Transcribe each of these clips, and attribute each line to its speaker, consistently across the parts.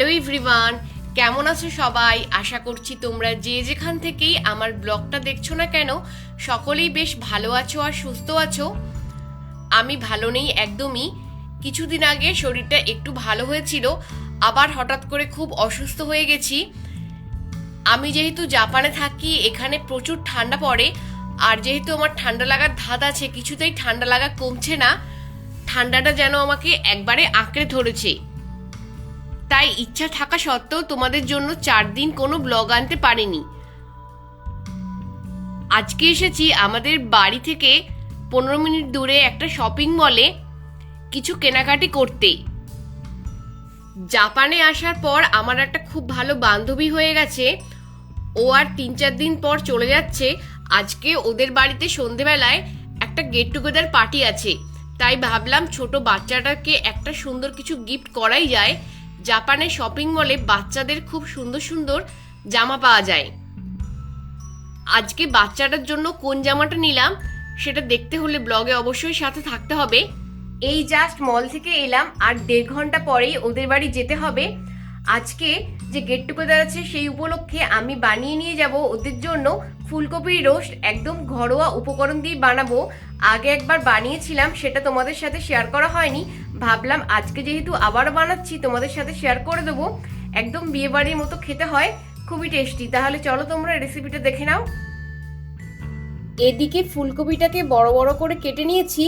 Speaker 1: Hello everyone, কেমন আছো সবাই? আশা করছি তোমরা যে যেখান থেকেই আমার ব্লগটা দেখছ না কেন, সকলেই বেশ ভালো আছো আর সুস্থ আছো। আমি ভালো নেই একদমই। কিছুদিন আগে শরীরটা একটু ভালো হয়েছিল, আবার হঠাৎ করে খুব অসুস্থ হয়ে গেছি। আমি যেহেতু জাপানে থাকি, এখানে প্রচুর ঠান্ডা পড়ে, আর যেহেতু আমার ঠান্ডা লাগার ধাত আছে, কিছুতেই ঠান্ডা লাগা কমছে না। ঠান্ডাটা যেন আমাকে একবারে আঁকড়ে ধরেছে। তাই ইচ্ছা থাকা সত্ত্বেও তোমাদের জন্য চার দিন কোনো ব্লগ আনতে পারিনি। আজকে এসেছি আমাদের বাড়ি থেকে পনেরো মিনিট দূরে একটা শপিং মলে কিছু কেনাকাটি করতে। জাপানে আসার পর আমার একটা খুব ভালো বান্ধবী হয়ে গেছে। ও আর তিন চার দিন পর চলে যাচ্ছে। আজকে ওদের বাড়িতে সন্ধেবেলায় একটা গেট টুগেদার পার্টি আছে। তাই ভাবলাম ছোট বাচ্চাটাকে একটা সুন্দর কিছু গিফট করাই যায়। জাপানে শপিং মলে বাচ্চাদের খুব সুন্দর সুন্দর জামা পাওয়া যায়। আজকে বাচ্চাটার জন্য কোন জামাটা নিলাম, সেটা দেখতে হলে ব্লগে অবশ্যই সাথে থাকতে হবে। এই জাস্ট মল থেকে এলাম, আর দেড় ঘণ্টা পরেই ওদের বাড়ি যেতে হবে। আজকে যে গেট টুগেদার আছে সেই উপলক্ষে আমি বানিয়ে নিয়ে যাব ওদের জন্য ফুলকপির রোস্ট একদম ঘরোয়া উপকরণ দিয়ে বানাবো। আগে একবার বানিয়েছিলাম, সেটা তোমাদের সাথে শেয়ার করা হয়নি। ভাবলাম আজকে যেহেতু আবারও বানাচ্ছি, তোমাদের সাথে শেয়ার করে দেবো। একদম বিয়ে বাড়ির মতো খেতে হয়, খুবই টেস্টি তাহলে চলো তোমরা রেসিপিটা দেখে নাও। এদিকে ফুলকপিটাকে বড় বড় করে কেটে নিয়েছি।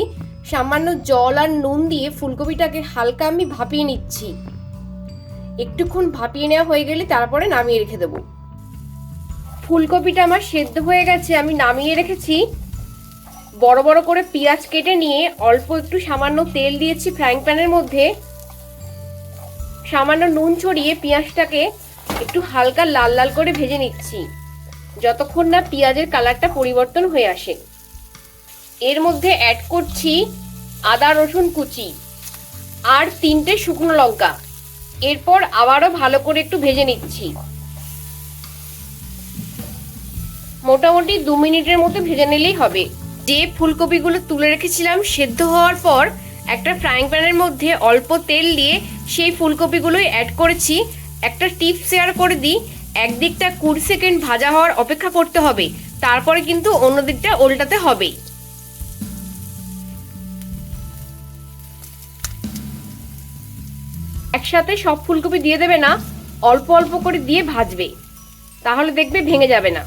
Speaker 1: সামান্য জল আর নুন দিয়ে ফুলকপিটাকে হালকা আমি ভাপিয়ে নিচ্ছি। একটুক্ষণ ভাপিয়ে নেওয়া হয়ে গেলে তারপরে নামিয়ে রেখে দেবো। ফুলকপিটা আমার সেদ্ধ হয়ে গেছে, আমি নামিয়ে রেখেছি। বড় বড় করে পেঁয়াজ কেটে নিয়ে অল্প একটু সামান্য তেল দিয়েছি ফ্রাইং প্যানের মধ্যে। সামান্য নুন ছড়িয়ে পেঁয়াজটাকে একটু হালকা লাল লাল করে ভেজে নিচ্ছি। যতক্ষণ না পেঁয়াজের কালারটা পরিবর্তন হয়ে আসে। এর মধ্যে অ্যাড করছি আদা রসুন কুচি আর তিনটে শুকনো লঙ্কা। এরপর আবারও ভালো করে একটু ভেজে নিচ্ছি। মোটামুটি দু মিনিটের মতো ভেজে নিলেই হবে। যে ফুলকপিগুলো তুলে রেখেছিলাম সেদ্ধ হওয়ার পর একটা ফ্রাইং প্যানের মধ্যে অল্প তেল দিয়ে সেই ফুলকপিগুলোই অ্যাড করেছি। একটা টিপ শেয়ার করে দিই, একদিকটা কুড়ি সেকেন্ড ভাজা হওয়ার অপেক্ষা করতে হবে, তারপরে কিন্তু অন্য দিকটা উল্টাতে হবে। একসাথে সব ফুলকপি দিয়ে দেবে না, অল্প অল্প করে দিয়ে ভাজবে, তাহলে দেখবে ভেঙে যাবে না।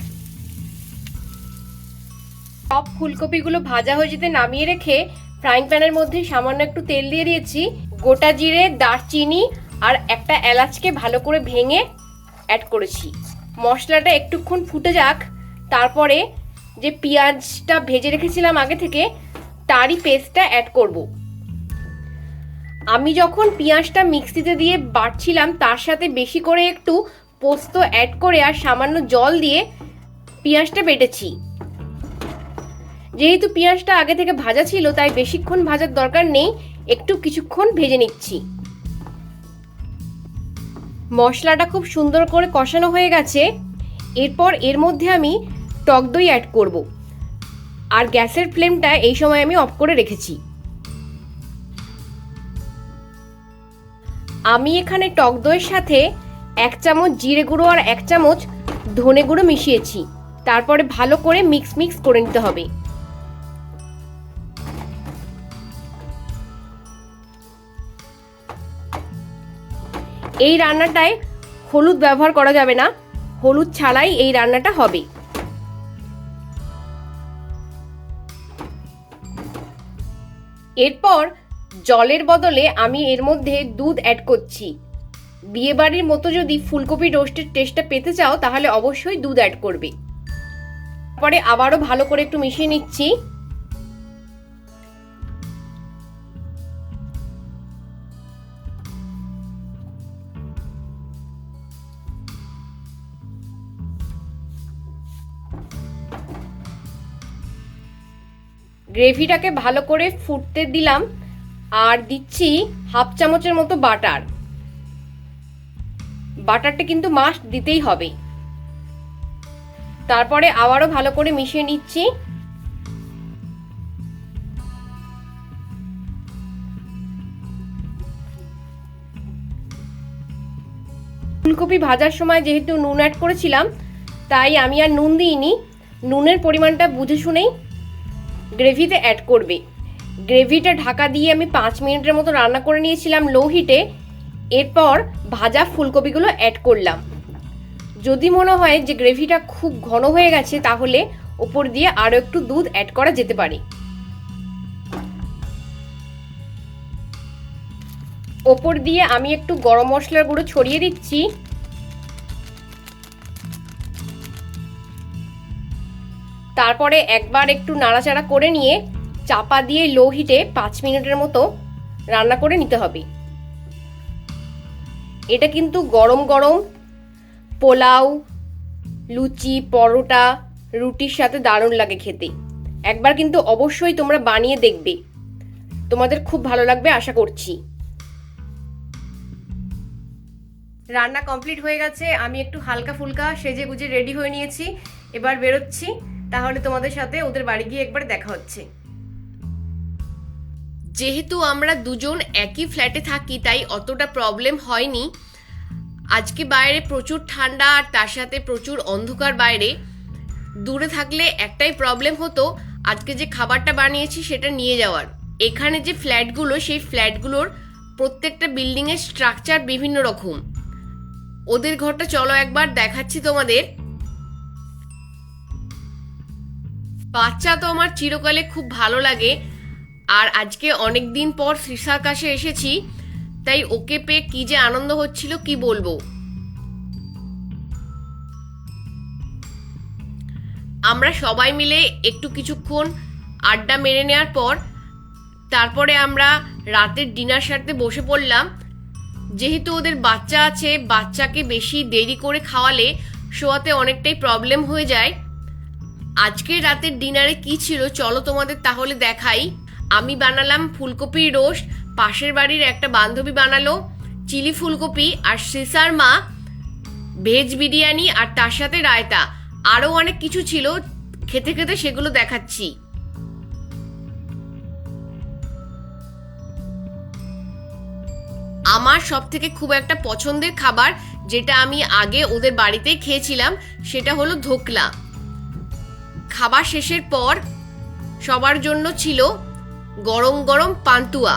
Speaker 1: সব ফুলকপিগুলো ভাজা হয়ে যেতে নামিয়ে রেখে ফ্রাইং প্যানের মধ্যে সামান্য একটু তেল দিয়ে দিয়েছি। গোটা জিরে, দারচিনি আর একটা এলাচকে ভালো করে ভেঙে অ্যাড করেছি। মশলাটা একটুক্ষণ ফুটে যাক। তারপরে যে পেঁয়াজটা ভেজে রেখেছিলাম আগে থেকে, তারই পেস্টটা অ্যাড করব। আমি যখন পেঁয়াজটা মিক্সিতে দিয়ে বাটছিলাম, তার সাথে বেশি করে একটু পোস্ত অ্যাড করে আর সামান্য জল দিয়ে পেঁয়াজটা বেটেছি। যেহেতু পেঁয়াজটা আগে থেকে ভাজা ছিল, তাই বেশিক্ষণ ভাজার দরকার নেই। একটু কিছুক্ষণ ভেজে নিচ্ছি। মশলাটা খুব সুন্দর করে কষানো হয়ে গেছে। এরপর এর মধ্যে আমি টক দই অ্যাড করব। আর গ্যাসের ফ্লেমটা এই সময় আমি অফ করে রেখেছি। আমি এখানে টক দইয়ের সাথে এক চামচ জিরে গুঁড়ো আর এক চামচ ধনে গুঁড়ো মিশিয়েছি। তারপরে ভালো করে মিক্স মিক্স করে নিতে হবে। এই রান্নাটায় হলুদ ব্যবহার করা যাবে না। হলুদ ছাড়াই এই রান্নাটা হবে। এরপর জলের বদলে আমি এর মধ্যে দুধ অ্যাড করছি। বিয়েবাড়ির মতো যদি ফুলকপি রোস্টের টেস্টটা পেতে চাও, তাহলে অবশ্যই দুধ অ্যাড করবে। পরে আবারও ভালো করে একটু মিশিয়ে নিচ্ছি। গ্রেভিটাকে ভালো করে ফুটতে দিলাম আর দিচ্ছি হাফ চামচের মতো বাটার। বাটারটা কিন্তু মাস্ট দিতেই হবে। তারপরে আবারও ভালো করে মিশিয়ে নিচ্ছি। ফুলকপি ভাজার সময় যেহেতু নুন অ্যাড করেছিলাম, তাই আমি আর নুন দিইনি। নুনের পরিমাণটা বুঝে শুনেই গ্রেভিতে অ্যাড করবে। গ্রেভিটা ঢাকা দিয়ে আমি পাঁচ মিনিটের মতো রান্না করে নিয়েছিলাম লো হিটে এরপর ভাজা ফুলকপিগুলো অ্যাড করলাম। যদি মনে হয় যে গ্রেভিটা খুব ঘন হয়ে গেছে, তাহলে ওপর দিয়ে আরও একটু দুধ অ্যাড করা যেতে পারে। ওপর দিয়ে আমি একটু গরম মশলার গুঁড়ো ছড়িয়ে দিচ্ছি। তারপরে একবার একটু নাড়াচাড়া করে নিয়ে চাপা দিয়ে লো হিটে পাঁচ মিনিটের মতো রান্না করে নিতে হবে। এটা কিন্তু গরম গরম পোলাও, লুচি, পরোটা, রুটির সাথে দারুণ লাগে খেতে। একবার কিন্তু অবশ্যই তোমরা বানিয়ে দেখবে। তোমাদের খুব ভালো লাগবে আশা করছি। রান্না কমপ্লিট হয়ে গেছে, আমি একটু হালকা ফুলকা সেজে গুজে রেডি হয়ে নিয়েছি। এবার বেরোচ্ছি। তাহলে তোমাদের সাথে ওদের বাড়ি গিয়ে একবার দেখা হচ্ছে। যেহেতু আমরা দুজন একই ফ্ল্যাটে থাকি, তাই অতটা প্রবলেম হয়নি। আজকে বাইরে প্রচুর ঠান্ডা আর তার সাথে প্রচুর অন্ধকার বাইরে। দূরে থাকলে একটাই প্রবলেম হতো, আজকে যে খাবারটা বানিয়েছি সেটা নিয়ে যাওয়ার। এখানে যে ফ্ল্যাটগুলো, সেই ফ্ল্যাটগুলোর প্রত্যেকটা বিল্ডিংয়ের স্ট্রাকচার বিভিন্ন রকম। ওদের ঘরটা চলো একবার দেখাচ্ছি তোমাদের। বাচ্চা তো আমার চিরকালে খুব ভালো লাগে। আর আজকে অনেক দিন পর ফিসার কাছে এসেছি, তাই ওকে পেয়ে কি যে আনন্দ হচ্ছিল কি বলব? আমরা সবাই মিলে একটু কিছুক্ষণ আড্ডা মেরে নেওয়ার পর, তারপরে আমরা রাতের ডিনার সারতে বসে পড়লাম। যেহেতু ওদের বাচ্চা আছে, বাচ্চাকে বেশি দেরি করে খাওয়ালে শোয়াতে অনেকটাই প্রবলেম হয়ে যায়। আজকের রাতের ডিনারে কি ছিল চলো তোমাদের তাহলে দেখাই। আমি বানালাম ফুলকপির রোস্ট, পাশের বাড়ির একটা বান্ধবী বানালো চিলি ফুলকপি আর সিসার মা ভেজ বিরিয়ানি আর তার সাথে রায়তা। আরও অনেক কিছু ছিল, খেতে খেতে সেগুলো দেখাচ্ছি। আমার সব থেকে খুব একটা পছন্দের খাবার যেটা আমি আগে ওদের বাড়িতেই খেয়েছিলাম, সেটা হলো ধোকলা। খাবার শেষের পর সবার জন্য ছিল গরম গরম পান্তুয়া।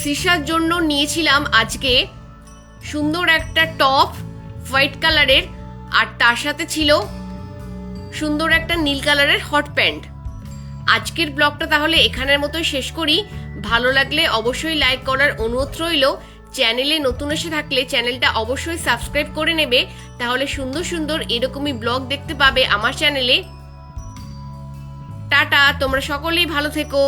Speaker 1: সিসার জন্য নিয়েছিলাম আজকে সুন্দর একটা টপ হোয়াইট কালারের আর তার সাথে ছিল সুন্দর একটা নীল কালারের হট প্যান্ট। আজকের ব্লগটা তাহলে এখানের মতোই শেষ করি। ভালো লাগলে অবশ্যই লাইক করার অনুরোধ রইল। চ্যানেলে নতুন এসে থাকলে চ্যানেলটা অবশ্যই সাবস্ক্রাইব করে নেবে। তাহলে সুন্দর সুন্দর এরকমই ব্লগ দেখতে পাবে আমার চ্যানেলে। টাটা, তোমরা সকলেই ভালো থেকো।